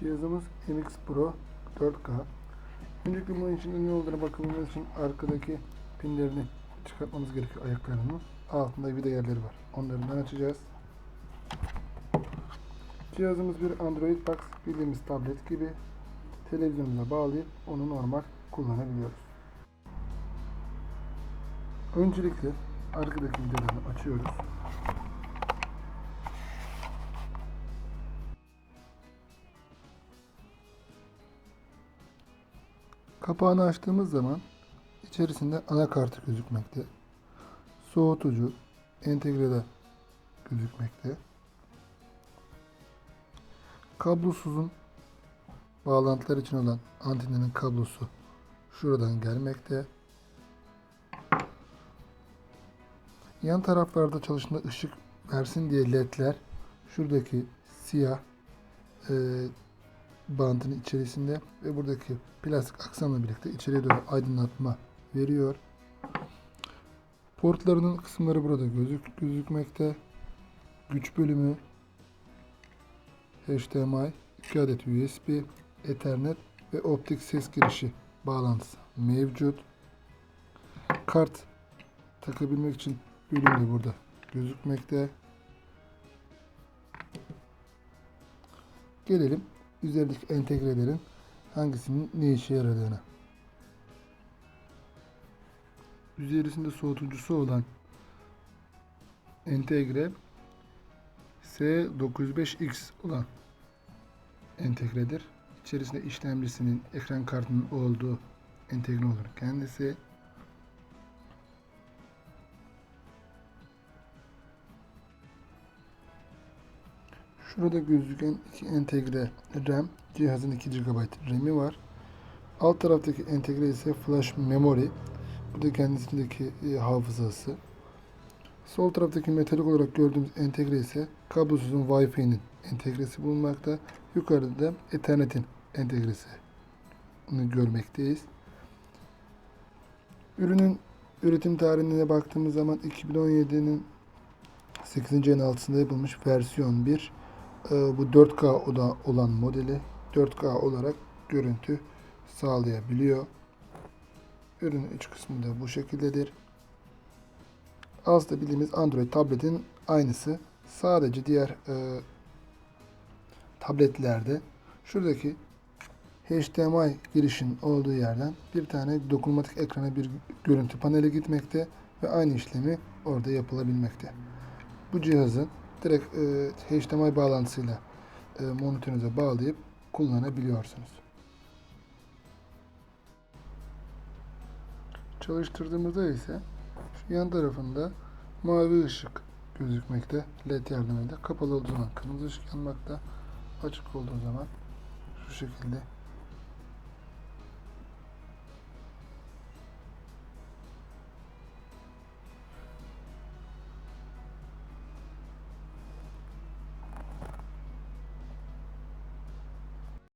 Cihazımız MX Pro 4K. Öncelikle bunun için ne olduğunu bakabilmemiz için arkadaki pinlerini çıkartmamız gerekiyor ayaklarının. Altında vida yerleri var. Onlarından açacağız. Cihazımız bir Android Box bildiğimiz tablet gibi televizyonumuza bağlayıp onu normal kullanabiliyoruz. Öncelikle arkadaki vidalarını açıyoruz. Kapağını açtığımız zaman içerisinde anakartı gözükmekte. Soğutucu entegrede gözükmekte. Kablosuzun bağlantılar için olan antenin kablosu şuradan gelmekte. Yan taraflarda çalışında ışık versin diye ledler şuradaki siyah e, bantın içerisinde ve buradaki plastik aksamla birlikte içeriye doğru aydınlatma veriyor. Portlarının kısımları burada gözük gözükmekte. Güç bölümü HDMI, 2 adet USB, Ethernet ve optik ses girişi bağlantısı mevcut. Kart takabilmek için bölüm de burada gözükmekte. Gelelim üzerindeki entegrelerin hangisinin ne işe yaradığına. Üzerisinde soğutucusu olan entegre S905X olan entegredir. İçerisinde işlemcisinin, ekran kartının olduğu entegre olur kendisi. Şurada gözüken iki entegre RAM, cihazın 2 GB RAM'i var. Alt taraftaki entegre ise flash memory. Bu da kendisindeki e, hafızası. Sol taraftaki metalik olarak gördüğümüz entegre ise kablosuzun Wi-Fi'nin entegresi bulunmakta. Yukarıda da Ethernet'in entegresi görmekteyiz. Ürünün üretim tarihine baktığımız zaman 2017'nin 8. ayın altında yapılmış versiyon 1. Ee, bu 4K oda olan modeli 4K olarak görüntü sağlayabiliyor. Ürünün iç kısmı da bu şekildedir. Aslında bildiğimiz Android tabletin aynısı. Sadece diğer e, tabletlerde şuradaki HDMI girişin olduğu yerden bir tane dokunmatik ekrana bir görüntü paneli gitmekte ve aynı işlemi orada yapılabilmekte. Bu cihazı direkt e, HDMI bağlantısıyla e, monitörünüze bağlayıp kullanabiliyorsunuz. Çalıştırdığımızda ise şu yan tarafında mavi ışık gözükmekte led yardımıyla. Kapalı olduğu zaman kırmızı ışık yanmakta. Açık olduğu zaman şu şekilde